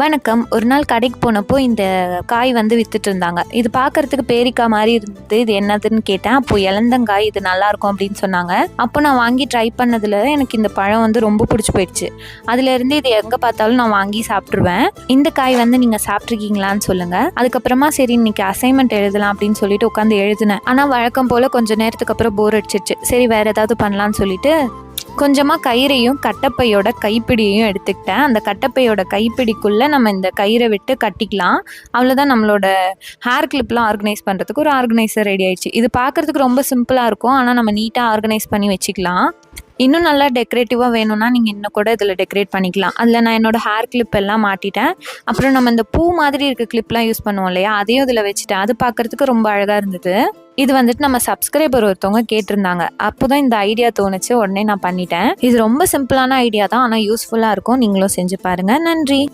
வணக்கம். ஒரு நாள் கடைக்கு போனப்போ இந்த காய் வந்து வித்துட்டு இருந்தாங்க. இது பார்க்கறதுக்கு பேரிக்காய் மாதிரி இருந்தது. இது என்னதுன்னு கேட்டேன். அப்போ இளந்தங்காய் இது நல்லா இருக்கும் அப்படின்னு சொன்னாங்க. அப்போ நான் வாங்கி ட்ரை பண்ணதுல எனக்கு இந்த பழம் வந்து ரொம்ப பிடிச்சி போயிடுச்சு. அதுல இருந்து இது எங்க பார்த்தாலும் நான் வாங்கி சாப்பிட்ருவேன் இந்த காய் வந்து நீங்க சாப்பிட்ருக்கீங்களான்னு சொல்லுங்க. அதுக்கப்புறமா சரி இன்னைக்கு அசைன்மெண்ட் எழுதலாம் அப்படின்னு சொல்லிட்டு உட்காந்து எழுதினேன். ஆனா வழக்கம் போல கொஞ்ச நேரத்துக்கு அப்புறம் போர் அடிச்சிருச்சு. சரி வேற ஏதாவது பண்ணலாம்னு சொல்லிட்டு கொஞ்சமாக கயிறையும் கட்டப்பையோட கைப்பிடியையும் எடுத்துக்கிட்டேன். அந்த கட்டப்பையோட கைப்பிடிக்குள்ளே நம்ம இந்த கயிறை விட்டு கட்டிக்கலாம். அவ்வளோதான் நம்மளோட ஹேர் கிளிப்லாம் ஆர்கனைஸ் பண்ணுறதுக்கு ஒரு ஆர்கனைசர் ரெடி ஆயிடுச்சு. இது பார்க்குறதுக்கு ரொம்ப சிம்பிளாக இருக்கும். ஆனால் நம்ம நீட்டாக ஆர்கனைஸ் பண்ணி வச்சுக்கலாம். இன்னும் நல்லா டெக்கரேட்டிவாக வேணும்னா நீங்கள் இன்னும் கூட இதில் டெக்கரேட் பண்ணிக்கலாம். அதில் நான் என்னோட ஹேர் கிளிப் எல்லாம் மாட்டிட்டேன். அப்புறம் நம்ம இந்த பூ மாதிரி இருக்க கிளிப்லாம் யூஸ் பண்ணுவோம் இல்லையா? அதையும் இதில் வச்சுட்டேன். அது பார்க்குறதுக்கு ரொம்ப அழகாக இருந்தது. இது வந்துட்டு நம்ம சப்ஸ்கிரைபர் ஒருத்தவங்க கேட்டிருந்தாங்க. அப்போதான் இந்த ஐடியா தோணுச்சு. உடனே நான் பண்ணிட்டேன். இது ரொம்ப சிம்பிளான ஐடியா தான். ஆனால் யூஸ்ஃபுல்லாக இருக்கும். நீங்களும் செஞ்சு பாருங்க. நன்றி.